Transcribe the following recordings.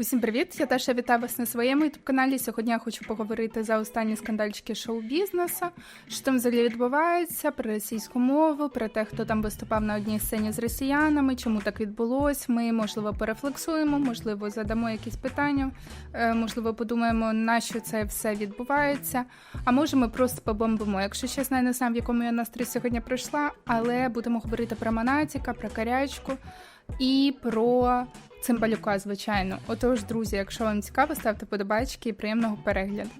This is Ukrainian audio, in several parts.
Усім привіт! Я Таша вітаю вас на своєму youtube каналі. Сьогодні я хочу поговорити за останні скандальчики шоу-бізнесу, що там взагалі відбувається, про російську мову, про те, хто там виступав на одній сцені з росіянами, чому так відбулось. Ми можливо перефлексуємо, можливо, задамо якісь питання, е, можливо, подумаємо, на що це все відбувається. А може, ми просто побомбимо. Якщо чесно, я не знаю, в якому я настрій сьогодні прийшла, але будемо говорити про Монатіка, про карячку і про цимбалюка, звичайно. Отож, друзі, якщо вам цікаво, ставте подобайки і приємного перегляду.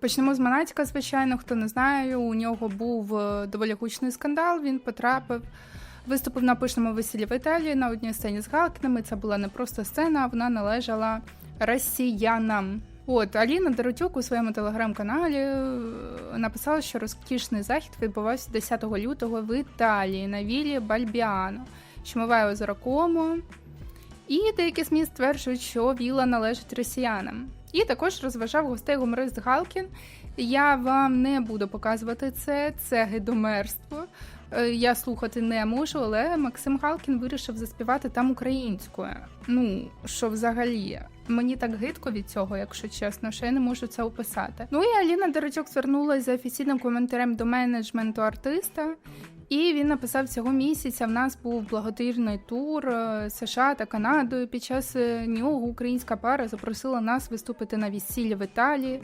Почнемо з Монатіка, звичайно, хто не знає, у нього був е, доволі гучний скандал. Він потрапив, виступив на пишному весіллі в Італії на одній сцені з Галкінами. Це була не просто сцена, а вона належала росіянам. От Аліна Доротюк у своєму телеграм-каналі е, написала, що розкішний захід відбувався 10 лютого в Італії на віллі Бальбіано, миває озеро Комо. І деякі СМІ стверджують, що віла належить росіянам. І також розважав гостей гуморист Галкін. Я вам не буду показувати це, це гидомерство. Е, Я слухати не можу, але Максим Галкін вирішив заспівати там українською. Ну, що взагалі, мені так гидко від цього, якщо чесно, що я не можу це описати. Ну і Аліна Дорочок звернулася за офіційним коментарем до менеджменту артиста. І він написав цього місяця. В нас був благодійний тур е, США та Канадою. Під час е, нього українська пара запросила нас виступити на весіллі в Італії.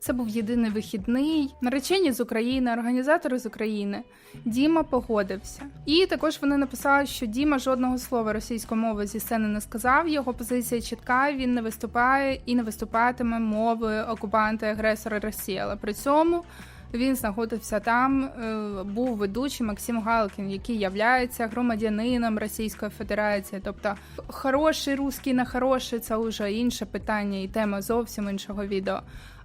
Це був єдиний вихідний. Наречені з України, організатори з України. Діма погодився. І також вони написали, що Діма жодного слова російської мови зі сцени не сказав. Його позиція чітка. Він не виступає і не виступатиме мовою окупанта-агресора Росії. Але при цьому він знаходився там. е, Був ведучий Максим Галкін, який являється громадянином Російської Федерації. Тобто, хороший русський, не хороший це вже інше питання і тема зовсім іншого відео.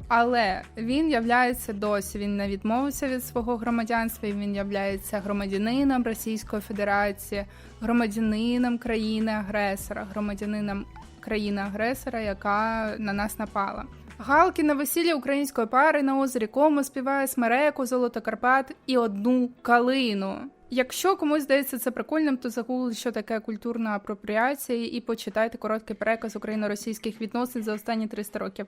Але він являється досі. Він не відмовився від свого громадянства. Він являється громадянином Російської Федерації, громадянином країни-агресора, громадянином країни-агресора, яка на нас напала. Галки на весіллі української пари на озері Комо співає смереку, золото Карпат і одну калину. Якщо комусь здається це прикольним, то загугліть, що таке культурна апропріація, і почитайте короткий переказ україно-російських відносин за останні 300 років.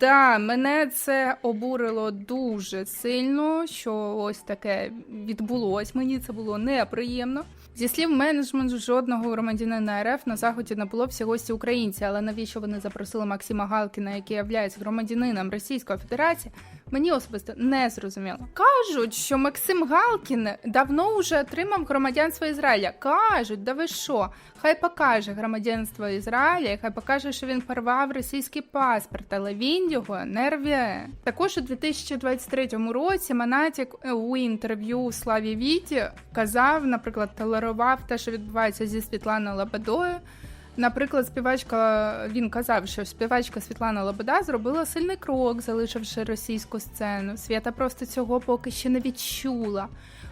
Да, мене це обурило дуже сильно, що ось таке відбулось. Мені це було неприємно. Зі слів менеджменту, жодного громадянина РФ на заході не було всі гості українці. Але навіщо вони запросили Максима Галкіна, який являється громадянином Російської Федерації? Мені особисто не зрозуміло. Кажуть, що Максим Галкін давно вже отримав громадянство Ізраїля. Кажуть, да ви що? Хай покаже громадянство Ізраїля, хай покаже, що він порвав російський паспорт, але він його не рве. Також у 2023 році Монатік у інтерв'ю Славі Віті казав, наприклад, толерував те, що відбувається зі Світланою Лободою. Наприклад, співачка він казав, що співачка Світлана Лобода зробила сильний крок, залишивши російську сцену. Свята просто цього поки ще не відчула.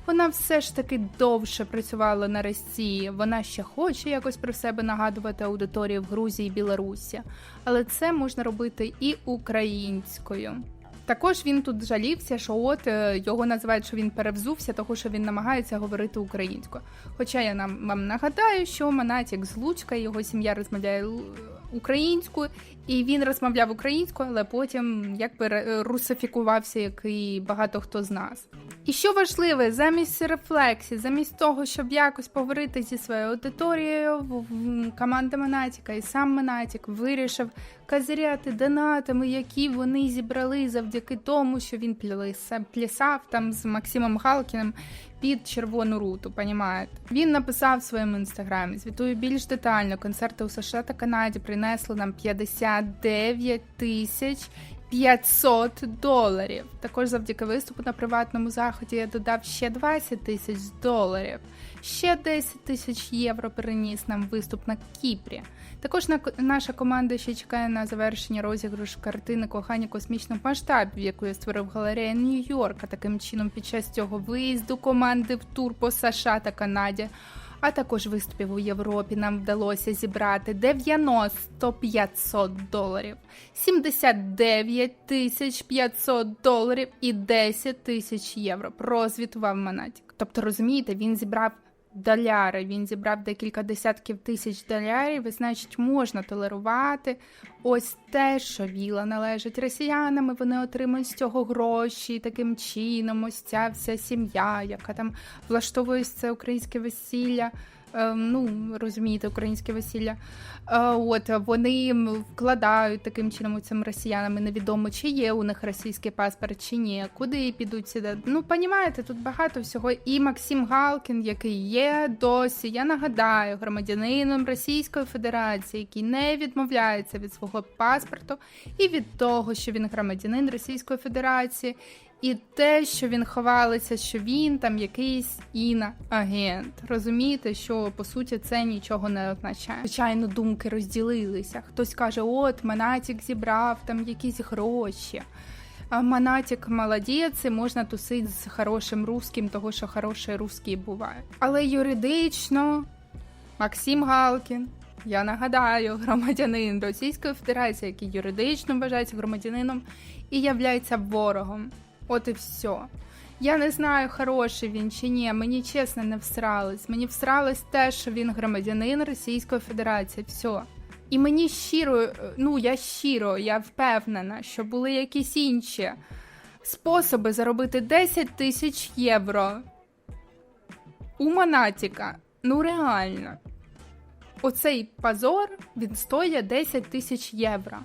Вона все ж таки довше працювала на Росії. Вона ще хоче якось про себе нагадувати аудиторії в Грузії і Білорусі, але це можна робити і українською. Також він тут жалівся, що от е, його називають, що він перевзувся, тому що він намагається говорити українською. Хоча я нам вам нагадаю, що Манатік з Луцька, його сім'я розмовляє українською, і він розмовляв українською, але потім якби русифікувався, як і багато хто з нас. І що важливе, замість рефлексії, замість того, щоб якось поговорити зі своєю аудиторією, команда Монатіка і сам Монатік вирішив казиряти донатами, які вони зібрали завдяки тому, що він пляса- плясав там з Максимом Галкіним під червону руту. Понімаєте? Він написав в своєму інстаграмі. Звітую більш детально. Концерти у США та Канаді принесли нам 59 тисяч 500 доларів. Також завдяки виступу на приватному заході я додав ще 20 тисяч доларів. Ще 10 тисяч євро переніс нам виступ на Кіпрі. Також на наша команда ще чекає на завершення розіграшу картини кохання космічного масштабів, яку я створив галерея Нью-Йорка. Таким чином, під час цього виїзду команди в тур по США та Канаді. А також виступів у Європі нам вдалося зібрати 90 500 доларів, 79 тисяч 500 доларів і 10 тисяч євро. Прозвітував Монатік. Тобто, розумієте, він зібрав доляри. Він зібрав декілька десятків тисяч долярів, і значить, можна толерувати. Ось те, що віла належить росіянам, і вони отримують з цього гроші. І таким чином, ось ця вся сім'я, яка там влаштовує це українське весілля. Е, Ну, розумієте, українське весілля. Е, От вони вкладають таким чином цим росіянам. Невідомо, чи є у них російський паспорт, чи ні, куди підуть сюди. Ну, понімаєте, тут багато всього. І Максим Галкін, який є досі, я нагадаю, громадянином Російської Федерації, який не відмовляється від свого паспорту і від того, що він громадянин Російської Федерації. І те, що він ховалися, що він там якийсь іноагент. Розумієте, що по суті це нічого не означає. Звичайно, думки розділилися. Хтось каже, от Манатік зібрав там якісь гроші. Манатік молодець, і можна тусити з хорошим русським, того що хороші русські бувають. Але юридично Максим Галкін, я нагадаю, громадянин Російської Федерації, який юридично вважається громадянином і являється ворогом. От і все. Я не знаю, хороший він чи ні. Мені чесно не всралось. Мені всралось те, що він громадянин Російської Федерації. Все. І мені щиро, е, ну я щиро, я впевнена, що були якісь інші способи заробити 10 тисяч євро у Монатіка. Ну реально. Оцей позор він стоїть 10 тисяч євро.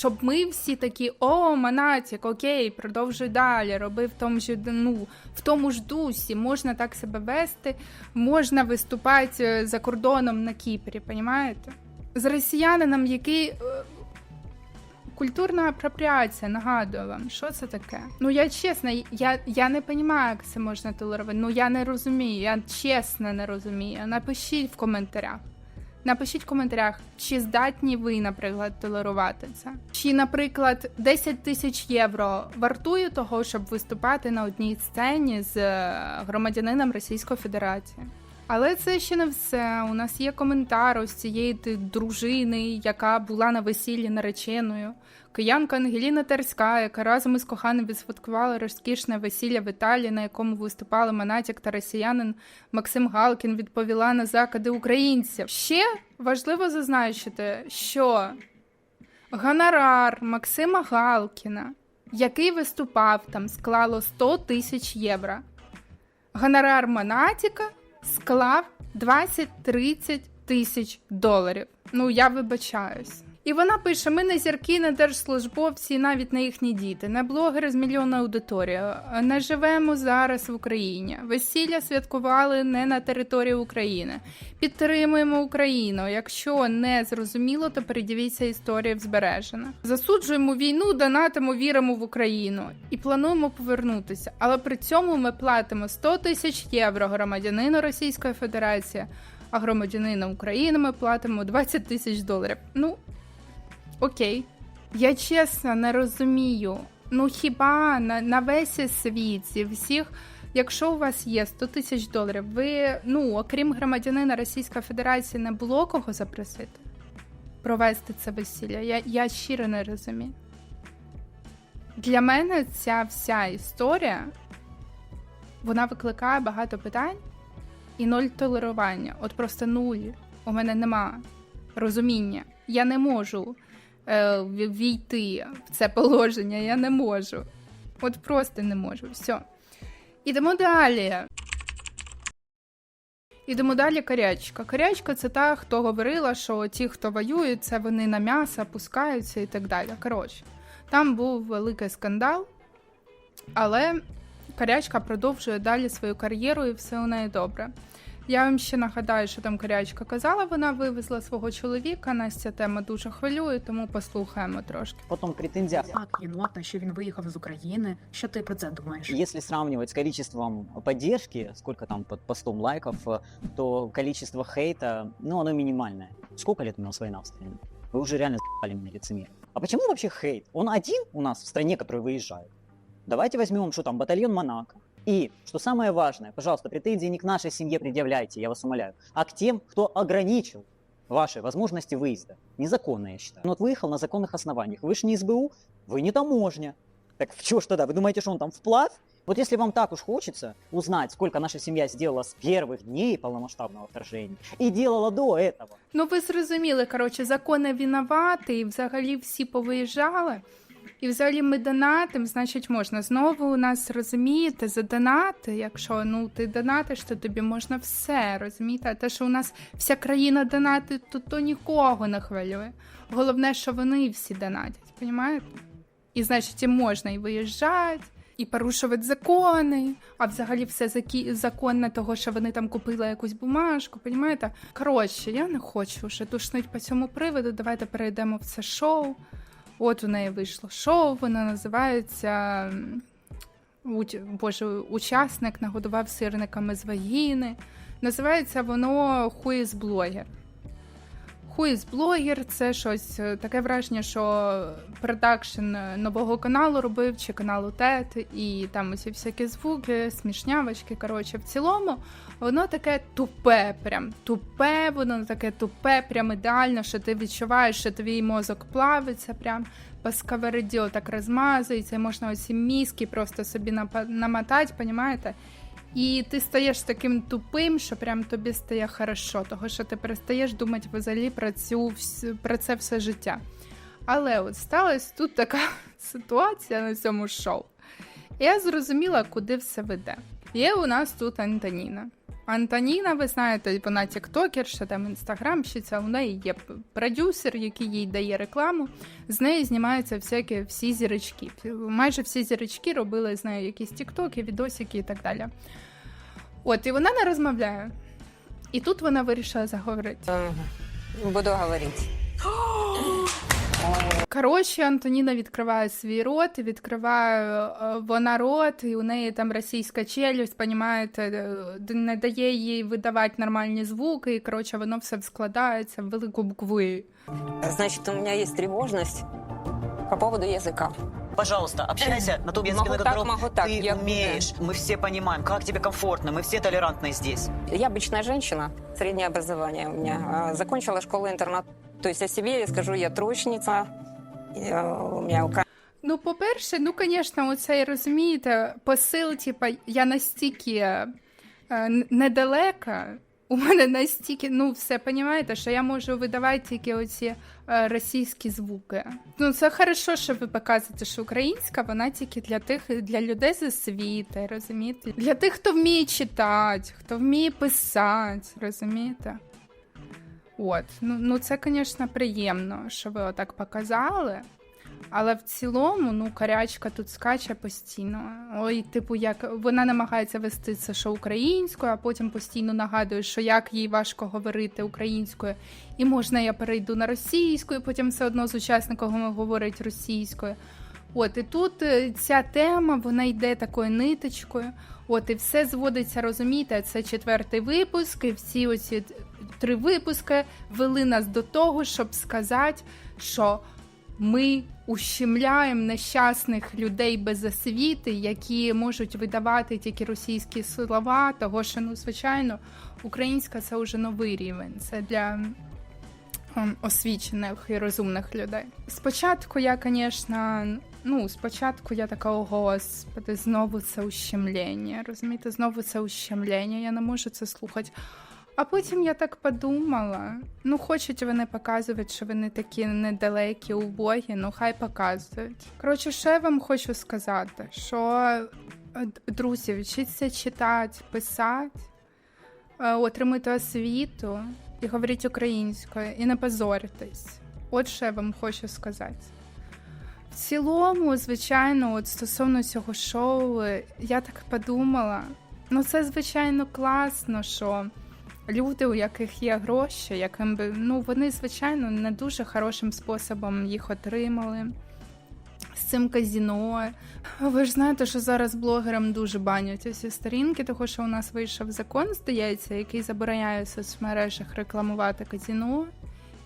Щоб ми всі такі, о, Монатік, окей, продовжуй далі, роби в тому ж ну, в тому ж дусі, можна так себе вести, можна виступати е, за кордоном на Кіпрі, понімаєте? З росіянином, який. е, Культурна апропріація, нагадую вам, що це таке? Ну я чесно, я, я не розумію, як це можна толерувати. Ну я не розумію, я чесно не розумію. Напишіть в коментарях. Напишіть в коментарях, чи здатні ви, наприклад, толерувати це. Чи, наприклад, 10 тисяч євро вартує того, щоб виступати на одній сцені з е, громадянином Російської Федерації. Але це ще не все. У нас є коментар ось цієї дружини, яка була на весіллі нареченою. Киянка Ангеліна Терська, яка разом із коханим відсвяткувала розкішне весілля в Італії, на якому виступали Монатік та росіянин Максим Галкін, відповіла на закиди українців. Ще важливо зазначити, що гонорар Максима Галкіна, який виступав там, склало 100 тисяч євро. Гонорар Монатіка склав 20-30 тисяч доларів. Ну, я вибачаюсь. І вона пише: ми не зірки, не держслужбовці, навіть не їхні діти, не блогери з мільйонною аудиторією. Не живемо зараз в Україні. Весілля святкували не на території України. Підтримуємо Україну. Якщо не зрозуміло, то передивіться історія збережена. Засуджуємо війну, донатимо, віримо в Україну і плануємо повернутися. Але при цьому ми платимо 100 тисяч євро громадянину Російської Федерації, а громадянину України ми платимо 20 тисяч доларів. Ну окей. Я чесно не розумію. Ну хіба на, на весь світ зі всіх, якщо у вас є 100 тисяч доларів, ви, ну, окрім громадянина Російської Федерації, не було кого запросити? Провести це весілля? Я, я щиро не розумію. Для мене ця вся історія вона викликає багато питань і ноль толерування. От просто нуль. У мене нема розуміння. Я не можу е, війти в це положення. Я не можу. От просто не можу. Все. Ідемо далі. Ідемо далі корячка. Корячка це та, хто говорила, що ті, хто воює, це вони на м'ясо пускаються і так далі. Коротше, там був великий скандал, але корячка продовжує далі свою кар'єру і все у неї добре. Я вам ще нагадаю, що там корячка казала, вона вивезла свого чоловіка. Нас ця тема дуже хвилює, тому послухаємо трошки. Потом претензия. Так, єнота, що він виїхав з України. Що ти про це думаєш? Если сравнивать с количеством поддержки, сколько там под постом лайков, э, то количество хейта, ну, оно минимальное. Сколько лет у нас война в стране? Вы уже реально за***ли меня лицемерие. А почему вообще хейт? Он один у нас в стране, который выезжает? Давайте возьмем, что там, батальон Монако. И, что самое важное, пожалуйста, претензии не к нашей семье предъявляйте, я вас умоляю, а к тем, кто ограничил ваши возможности выезда. Незаконно, я считаю. Он вот выехал на законных основаниях. Вы же не СБУ, вы не таможня. Так в чё ж тогда? Вы думаете, что он там вплавь? Вот если вам так уж хочется узнать, сколько наша семья сделала с первых дней полномасштабного вторжения и делала до этого, Ну, ви зрозуміли, коротше, закони винувати, і взагалі всі повиїжджали. І взагалі ми донатим, значить можна. Знову у нас розумієте, за донати, якщо ну ти донатиш, то тобі можна все, розумієте? А те, що у нас вся країна донатить, то, то нікого не хвилює. Головне, що вони всі донатять, понімаєте? І значить, і можна і виїжджати, і порушувати закони, а взагалі все закі... законне того, що вони там купили якусь бумажку, понімаєте? Коротше, я не хочу вже душнуть по цьому приводу. Давайте перейдемо в це шоу. От у неї вийшло шоу, воно називається. Боже, учасник нагодував сирниками з вагіни. Називається воно Хуїз блогер. Хуїз блогер це щось е, таке враження, що продакшн нового каналу робив чи каналу ТЕТ, і там усі всякі звуки, смішнявочки. Коротше, в цілому воно таке тупе, прям тупе, воно таке тупе, прям ідеально, що ти відчуваєш, що твій мозок плавиться, прям по сковороді так розмазується, можна оці мізки просто собі намотати, понімаєте? І ти стаєш таким тупим, що прям тобі стає хорошо, того що ти перестаєш думати взагалі про цю про це все життя. Але от сталася тут така ситуація на цьому шоу. Я зрозуміла, куди все веде. Є у нас тут Антоніна. Антоніна, ви знаєте, вона тіктокерша, там інстаграмщиця, у неї є продюсер, який їй дає рекламу. З неї знімаються всякі всі зірочки. Майже всі зірочки робили з нею якісь тіктоки, відосики і так далі. От, і вона не розмовляє. І тут вона вирішила заговорити. Буду говорить. Коротше, Антоніна відкриває свій рот, і відкриває е, вона рот, і у неї там російська челюсть, понімаєте, е, не дає їй видавати нормальні звуки, і коротше, воно все складається в велику букву. «І». Значит, у меня есть тревожность по поводу языка. пожалуйста, общайся на том языке, Могу на так, котором могу так, ты я- умеешь. Мы все понимаем, как тебе комфортно, мы все толерантны здесь. Я обычная женщина, среднее образование у меня. А, Закончила школу-интернат. То есть о себе я скажу, я троечница. Я- У меня ука- Ну, по-перше, ну, звісно, оцей, розумієте, посил, типа, я настільки е, недалека, у мене настільки, ну, все, понімаєте, що я можу видавати тільки оці е, російські звуки. Ну, це хорошо, що ви показуєте, що українська, вона тільки для тих, для людей з освіти, розумієте? Для тих, хто вміє читати, хто вміє писати, розумієте? От, ну, ну це, звісно, приємно, що ви отак показали. Але в цілому, ну, карячка тут скаче постійно. Ой, типу, як вона намагається вести це що українською, а потім постійно нагадує, що як їй важко говорити українською, і можна я перейду на російську, і потім все одно з учасниками говорить російською. От і тут е, ця тема вона йде такою ниточкою. От і все зводиться, розумієте, це четвертий випуск, і всі оці три випуски вели нас до того, щоб сказати, що ми ущемляємо нещасних людей без освіти, які можуть видавати тільки російські слова, того що ну звичайно українська це вже новий рівень. Це для освічених і розумних людей. Спочатку я, звісно, ну спочатку я така, о господи, знову це ущемлення. Розумієте, знову це ущемлення. Я не можу це слухати. А потім я так подумала: ну, хочуть вони показувати, що вони такі недалекі, убогі, ну хай показують. Коротше, що я вам хочу сказати, що е, друзі, вчіться читати, писати, е, отримуйте освіту і говоріть українською, і не позоритесь. От що я вам хочу сказати. В цілому, звичайно, от стосовно цього шоу, е, я так подумала. Ну, це звичайно класно, що люди, у яких є гроші, яким би ну вони звичайно не дуже хорошим способом їх отримали. З цим казіно. Ви ж знаєте, що зараз блогерам дуже банять усі сторінки, тому що у нас вийшов закон, здається, який забороняє в соцмережах рекламувати казіно.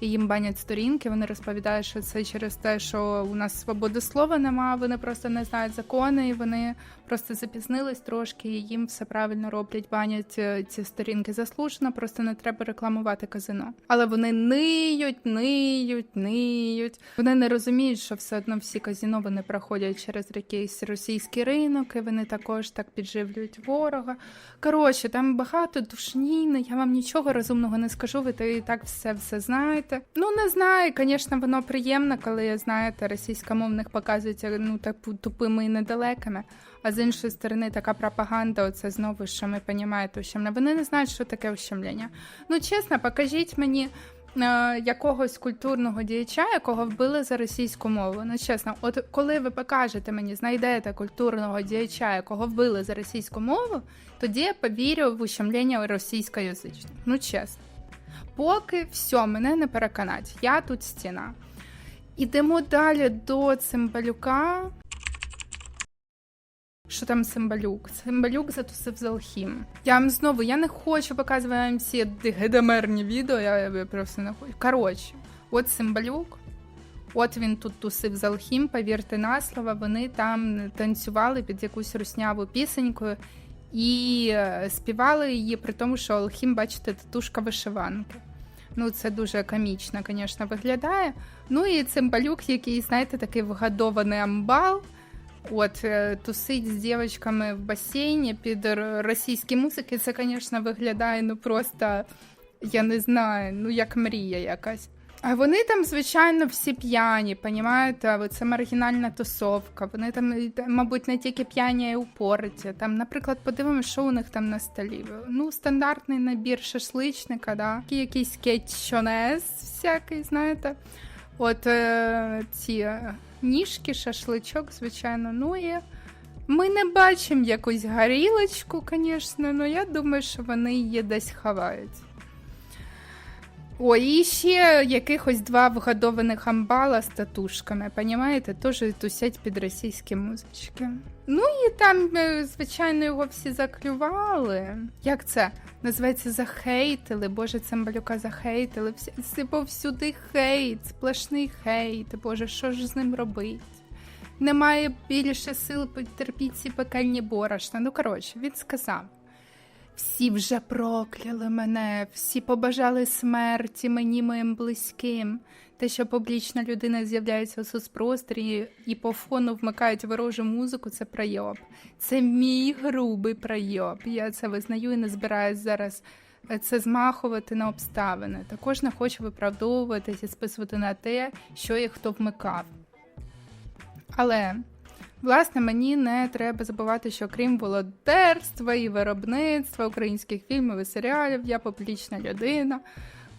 Їм банять сторінки. Вони розповідають, що це через те, що у нас свободи слова нема. Вони просто не знають закони, і вони просто запізнились трошки. і Їм все правильно роблять, банять е, ці сторінки заслужено. Просто не треба рекламувати казино. Але вони ниють, ниють, ниють. Вони не розуміють, що все одно всі казино вони проходять через якийсь російський ринок, і вони також так підживлюють ворога. Коротше, там багато душніни, я вам нічого розумного не скажу, ви то і так все все знаєте. Ну, не знаю, звісно, воно приємно, коли, знаєте, російськомовних показується ну, так тупими і недалекими. А з іншої сторони, така пропаганда, оце знову, що ми розумієте, ущемлення. Вони не знають, що таке ущемлення. Ну, чесно, покажіть мені. е, Якогось культурного діяча, якого вбили за російську мову. Ну чесно, от коли ви покажете мені, знайдете культурного діяча, якого вбили за російську мову, тоді я повірю в ущемлення російськоязичних. Ну чесно. Поки все, мене не переконать. Я тут стіна. Ідемо далі до цимбалюка. Що там Цимбалюк? Цимбалюк затусив з Алхім. Я вам знову я не хочу показувати вам всі гедемерні відео, я, просто не хочу. Коротше, от Цимбалюк, от він тут тусив з Алхім, повірте на слово, вони там танцювали під якусь русняву пісенькою і е, співали її при тому, що Алхім, бачите, татушка вишиванки. Ну, це дуже комічно, звісно, виглядає. Ну і цимбалюк, який, знаєте, такий вгадований амбал. От е, тусить з дівчатками в басейні під російські музики. Це, звісно, виглядає ну просто, я не знаю, ну як мрія якась. А вони там, звичайно, всі п'яні, понімаєте? Це маргінальна тусовка. Вони там, мабуть, не тільки п'яні, а й упориті. Там, наприклад, подивимося, що у них там на столі. Ну, стандартний набір шашличника, да. Якийсь кетчонез всякий, знаєте. От е, ці ніжки, шашличок, звичайно. Ну і ми не бачимо якусь горілочку, звісно, але я думаю, що вони її десь ховають. Ой, і ще якихось два вгодованих амбала з татушками, понімаєте, теж тусять під російські музички. Ну і там, е, звичайно, його всі заклювали. Як це? Називається захейтили. Боже, цимбалюка захейтили. Всі, повсюди хейт, сплошний хейт. Боже, що ж з ним робить? Немає більше сил потерпіти ці пекельні борошна. Ну, коротше, він сказав. Всі вже прокляли мене, всі побажали смерті мені моїм близьким. Те, що публічна людина з'являється у соцпросторі і по фону вмикають ворожу музику, це пройоб. Це мій грубий пройоб. Я це визнаю і не збираюсь зараз е, це змахувати на обставини. Також не хочу виправдовуватись і списувати на те, що і хто вмикав. Але Власне, мені не треба забувати, що крім волонтерства і виробництва українських фільмів і серіалів, я публічна людина,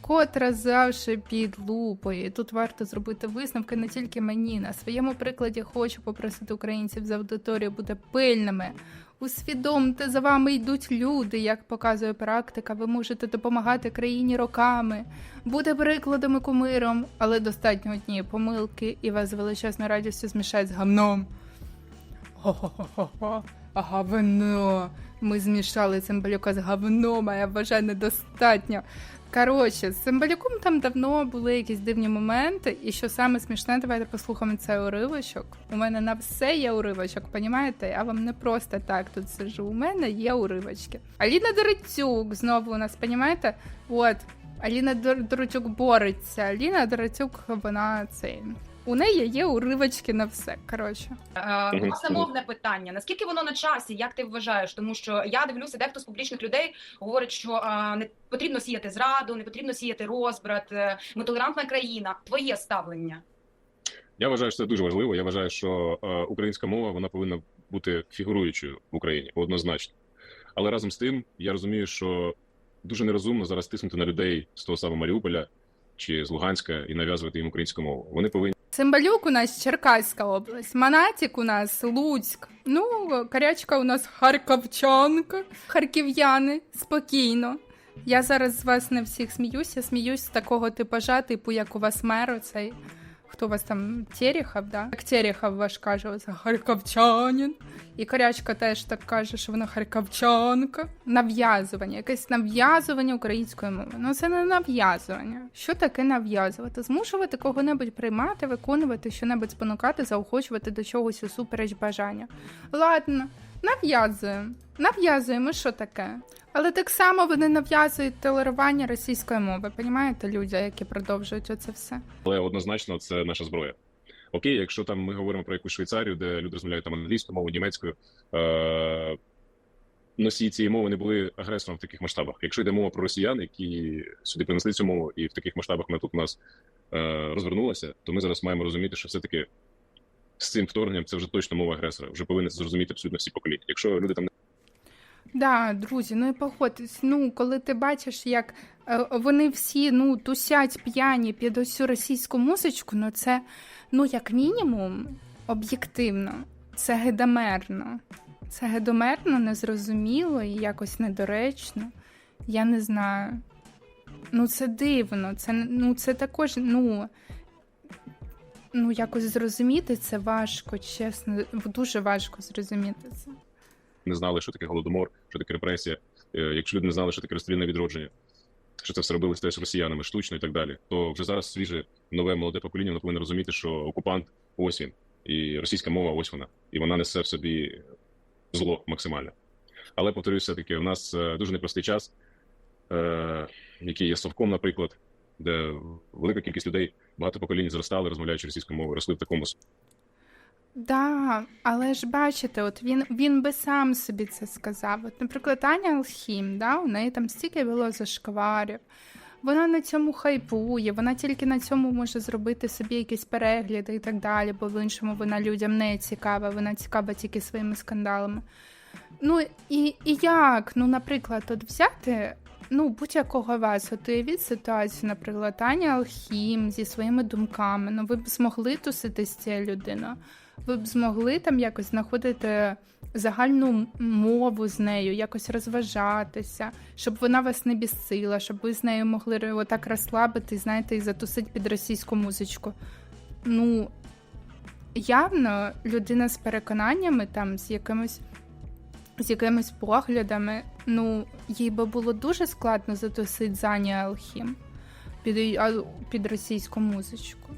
котра завжди під лупою. І Тут варто зробити висновки не тільки мені. На своєму прикладі хочу попросити українців з аудиторії бути пильними. Усвідомте, за вами йдуть люди, як показує практика. Ви можете допомагати країні роками, бути прикладом і кумиром, але достатньо однієї помилки, і вас з величезною радістю змішають з гамном. Хо-хо-хо-хо. Говно. Ми змішали цимбалюка з говном, а я вважаю недостатньо. Коротше, з цимбалюком там давно були якісь дивні моменти, і що саме смішне, давайте послухаємо цей уривочок. У мене на все є уривочок, понімаєте? Я вам не просто так тут сижу. У мене є уривочки. Аліна Доротюк знову у нас, понімаєте? От, Аліна Дор- Доротюк бореться. Аліна Доротюк, вона цей. У неї є уривочки на все. Коротше. Е, Мгм, мовне питання. Наскільки воно на часі? Як ти вважаєш? Тому що я дивлюся, дехто з публічних людей говорить, що е, не потрібно сіяти зраду, не потрібно сіяти розбрат. е, Ми толерантна країна. Твоє ставлення. Я вважаю, що це дуже важливо. Я вважаю, що е, українська мова вона повинна бути фігуруючою в Україні однозначно. Але разом з тим я розумію, що дуже нерозумно зараз тиснути на людей з того самого Маріуполя чи з Луганська і нав'язувати їм українську мову. Вони повинні Цимбалюк у нас Черкаська область, Манатік у нас Луцьк. Ну, Корячка у нас Харківчанка, харків'яни, спокійно. Я зараз з вас не всіх сміюся, сміюсь з такого типажа, типу, як у вас мер оцей. Хто у вас там Терехов, да? Як Терехов ваш каже, оце харківчанин. І корячка теж так каже, що вона харківчанка. Нав'язування, якесь нав'язування української мови. Ну це не нав'язування. Що таке нав'язувати? Змушувати кого-небудь приймати, виконувати що-небудь спонукати, заохочувати до чогось усупереч бажання. Ладно, нав'язуємо. Нав'язуємо, що таке? Але так само вони нав'язують толерування російської мови. Понімаєте, люди, які продовжують оце все. Але однозначно це наша зброя. Окей, якщо там ми говоримо про якусь Швейцарію, де люди розмовляють там англійською мовою, німецькою, е- носії цієї мови не були агресором в таких масштабах. Якщо йде мова про росіян, які сюди принесли цю мову, і в таких масштабах вона тут у нас е- розвернулася, то ми зараз маємо розуміти, що все-таки з цим вторгненням це вже точно мова агресора. Вже повинні зрозуміти абсолютно всі покоління. Якщо люди там Да, друзі, ну і погодьтесь, ну коли ти бачиш, як е, вони всі ну тусять п'яні під цю російську музичку, ну це ну як мінімум об'єктивно, це гедомерно. Це гедомерно, незрозуміло і якось недоречно. Я не знаю. Ну, це дивно. Це ну це також, ну. Ну, якось зрозуміти це важко, чесно. Дуже важко зрозуміти це. Не знали, що таке голодомор, що таке репресія, е, якщо люди не знали, що таке розстрільне відродження, що це все робилось теж росіянами штучно і так далі, то вже зараз свіже нове молоде покоління воно повинно розуміти, що окупант ось він, і російська мова ось вона, і вона несе в собі зло максимальне. Але повторюю, все таки, у нас е, дуже непростий час, е, який є совком, наприклад, де велика кількість людей, багато поколінь зростали, розмовляючи російською мовою, росли в такому Да, але ж бачите, от він, він би сам собі це сказав. От, наприклад, Аня Алхім, да, у неї там стільки було зашкварів. Вона на цьому хайпує, вона тільки на цьому може зробити собі якісь перегляди і так далі, бо в іншому вона людям не цікава, вона цікава тільки своїми скандалами. Ну і, і як? Ну, наприклад, от взяти ну, будь-якого вас, от уявіть ситуацію, наприклад, Аня Алхім зі своїми думками. Ну, ви б змогли тусити з цією людиною? Ви б змогли там якось знаходити загальну мову з нею, якось розважатися, щоб вона вас не бісила, щоб ви з нею могли отак розслабити, знаєте, і затусити під російську музичку. Ну, явно людина з переконаннями, там, з якимось. З якимись поглядами, ну, їй би було дуже складно затусити Зані Алхім під, під російську музичку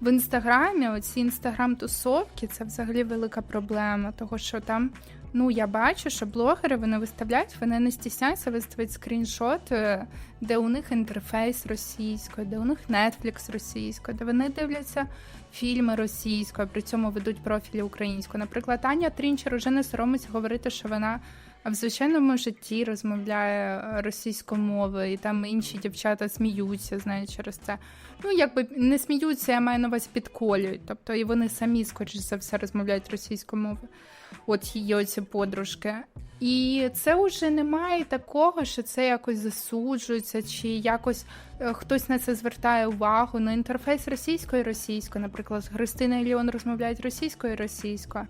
в інстаграмі оці інстаграм-тусовки це взагалі велика проблема, того що там. Ну, я бачу, що блогери вони виставляють, вони не стісняються виставити скріншот, е, де у них інтерфейс російською, де у них Netflix російською, де вони дивляться фільми російською, при цьому ведуть профілі українською. Наприклад, Аня Трінчер уже не соромиться говорити, що вона в звичайному житті розмовляє е, російською мовою, і там інші дівчата сміються з нею через це. Ну, якби не сміються, я маю на увазі підколюють. Тобто і вони самі, скоріш за все, розмовляють російською мовою. От її оці подружки. І це вже немає такого, що це якось засуджується, чи якось е, хтось на це звертає увагу. Ну, інтерфейс російської і російської, наприклад, Христина і Ліон розмовляють російською і російською.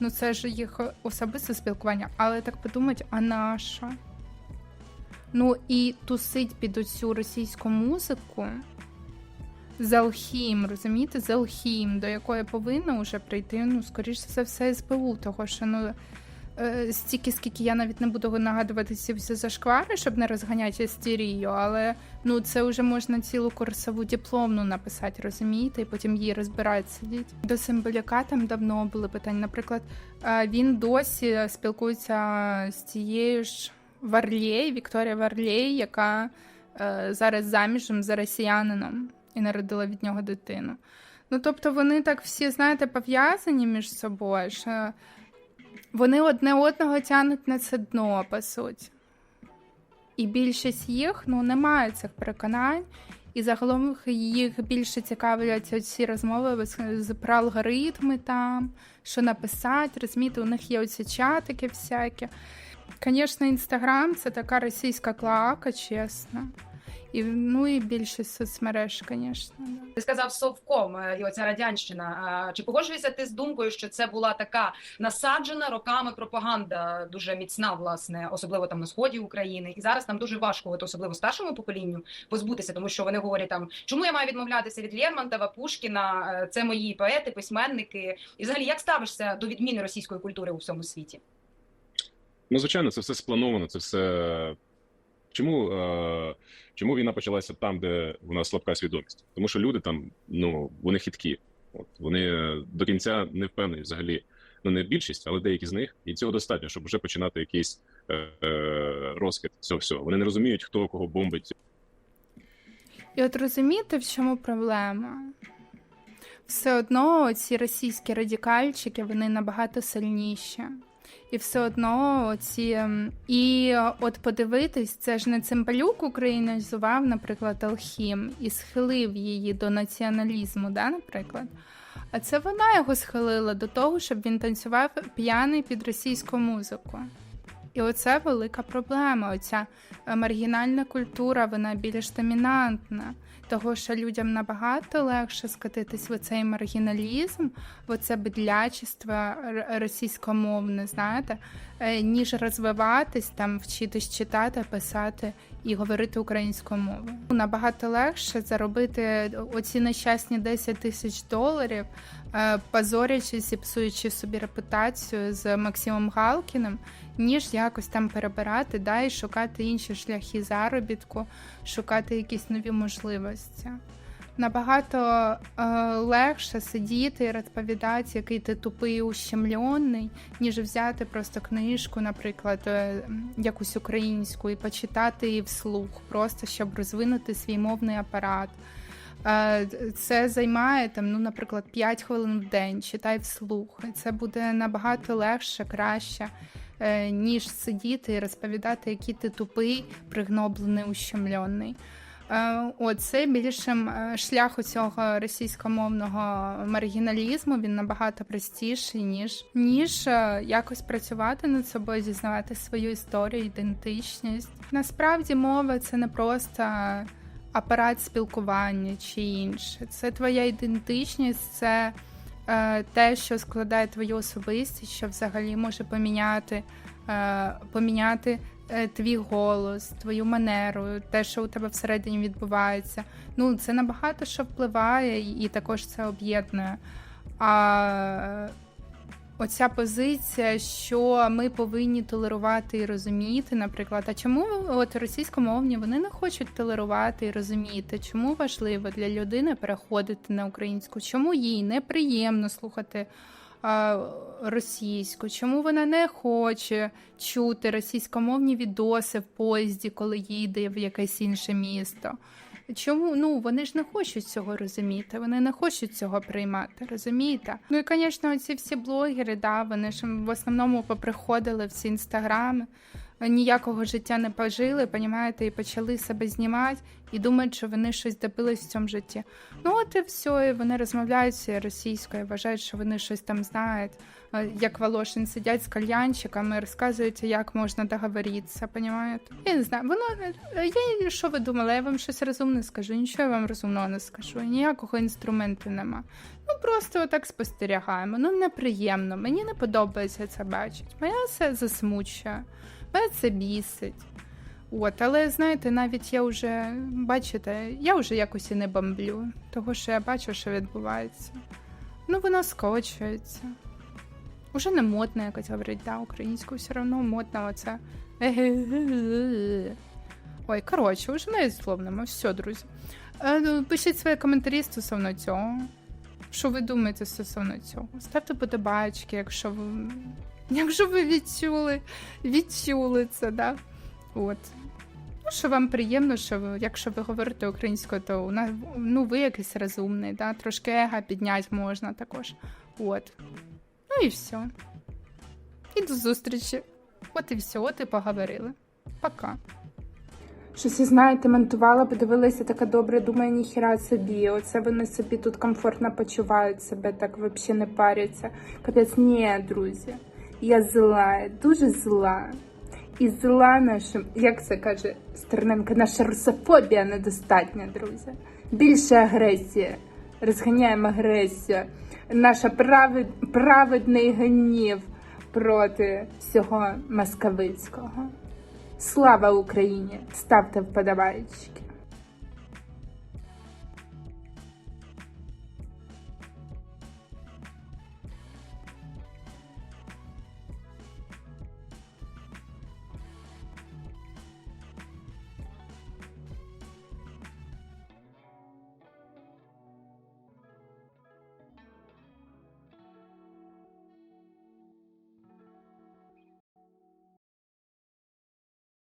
Ну, це ж їх особисте спілкування, але так подумать, а наша? Ну і тусить під оцю російську музику. Залхім, розумієте, Залхім, до якої повинна вже прийти, ну, скоріш за все, СБУ, того що ну стільки, скільки я навіть не буду нагадувати ці всі зашквари, щоб не розганяти істерію, але ну це вже можна цілу курсову дипломну написати, розумієте, і потім її розбирати сидіть. До символяка там давно були питання. Наприклад, е, він досі спілкується з цією ж Варлєй, Вікторія Варлєй, яка е, зараз заміжем за росіянином і народила від нього дитину. Ну, тобто вони так всі, знаєте, пов'язані між собою, що вони одне одного тянуть на це дно, по суті. І більшість їх ну, не має цих переконань, і загалом їх більше цікавлять ці розмови про алгоритми там, що написати, розумієте, у них є оці чатики всякі. Звісно, інстаграм це така російська клака, чесно. І, ну і більшість соцмереж, звісно. Ти сказав совком е, і оця радянщина. Чи погоджуєшся ти з думкою, що це була така насаджена роками пропаганда, дуже міцна, власне, особливо там на сході України, і зараз нам дуже важко, от особливо старшому поколінню, позбутися, тому що вони говорять там, чому я маю відмовлятися від Лермонтова, Пушкіна, Е, це мої поети, письменники. І взагалі, як ставишся до відміни російської культури у всьому світі? Ну, звичайно, це все сплановано, це все. Чому, е, чому війна почалася там, де у нас слабка свідомість? Тому що люди там, ну, вони хиткі. От, вони до кінця не впевнені взагалі. Ну, не більшість, але деякі з них, і цього достатньо, щоб вже починати якийсь е, е, розкид цього всього. Вони не розуміють, хто кого бомбить. І от розумієте, в чому проблема? Все одно ці російські радикальчики вони набагато сильніші. І все одно ці. ем, І е, от подивитись, це ж не Цимбалюк українізував, наприклад, Алхім і схилив її до націоналізму, да, наприклад. А це вона його схилила до того, щоб він танцював п'яний під російську музику. І оце велика проблема. Оця е, маргінальна культура, вона більш домінантна. Того, що людям набагато легше скатитись в цей маргіналізм, в оце бедлячество російськомовне, знаєте, е, ніж розвиватись, там, вчитись читати, писати і говорити українською мовою. Набагато легше заробити оці нещасні 10 тисяч доларів, е, позорячись і псуючи собі репутацію з Максимом Галкіним, ніж якось там перебирати да, і шукати інші шляхи заробітку, шукати якісь нові можливості. Набагато е, легше сидіти і розповідати, який ти тупий ущемлений, ніж взяти просто книжку, наприклад, е, якусь українську, і почитати її вслух, просто щоб розвинути свій мовний апарат. Е, Це займає там, ну, наприклад, 5 хвилин в день, читай вслух. Це буде набагато легше, краще, ніж сидіти і розповідати, який ти тупий, пригноблений, ущемлений. Е, От це більше шлях у цього російськомовного маргіналізму. Він набагато простіший, ніж ніж е, якось працювати над собою, дізнавати свою історію, ідентичність. Насправді мова це не просто апарат спілкування чи інше. Це твоя ідентичність, це е, те, що складає твою особистість, що взагалі може поміняти, е, поміняти е, твій голос, твою манеру, те, що у тебе всередині відбувається. Ну, це набагато що впливає і також це об'єднує. А оця позиція, що ми повинні толерувати і розуміти, наприклад, а чому от російськомовні вони не хочуть толерувати і розуміти, чому важливо для людини переходити на українську, чому їй неприємно слухати а, російську, чому вона не хоче чути російськомовні відоси в поїзді, коли їде в якесь інше місто. Чому ну вони ж не хочуть цього розуміти, вони не хочуть цього приймати, розумієте? Ну і звісно, ці всі блогери, да, вони ж в основному поприходили в ці інстаграми, ніякого життя не пожили, понімаєте, і почали себе знімати і думають, що вони щось добились в цьому житті. Ну от і все, і вони розмовляють російською, вважають, що вони щось там знають. Е, Як Волошин сидять з кальянчиками, розказують, як можна договоритися, понімаєте? Я не знаю, воно е, я що ви думали? Я вам щось розумне скажу, нічого я вам розумного не скажу. Ніякого інструменту нема. Ну просто отак спостерігаємо. Ну неприємно. Мені не подобається це бачити. Мене це засмучує, мене це бісить. От, але знаєте, навіть я вже бачите, я вже якось і не бомблю, того що я бачу, що відбувається. Ну, воно скочується. Уже не модно якось говорити, да, українською все одно модно оце. Ой, коротше, уже не словнимо. Все, друзі. Е, ну, Пишіть свої коментарі стосовно цього. Що ви думаєте стосовно цього? Ставте подобачки, якщо ви. Якщо ви відчули, відчули це, да? От. Ну, що вам приємно, що ви, якщо ви говорите українською, то ну, ви якийсь розумний, да? трошки ега підняти можна також. От. Ну і все. І до зустрічі. От і все, от і поговорили. Пока. Щось, знаєте, монтувала, подивилася така добре, думаю, ніхіра собі. Оце вони собі тут комфортно почувають себе, так взагалі не паряться. Капець, ні, друзі. Я зла, дуже зла. І зла наша, як це каже Стерненко, наша русофобія недостатня, друзі. Більше агресії. Розганяємо агресію. Наша правед, праведний гнів проти всього московицького. Слава Україні! Ставте вподобайки.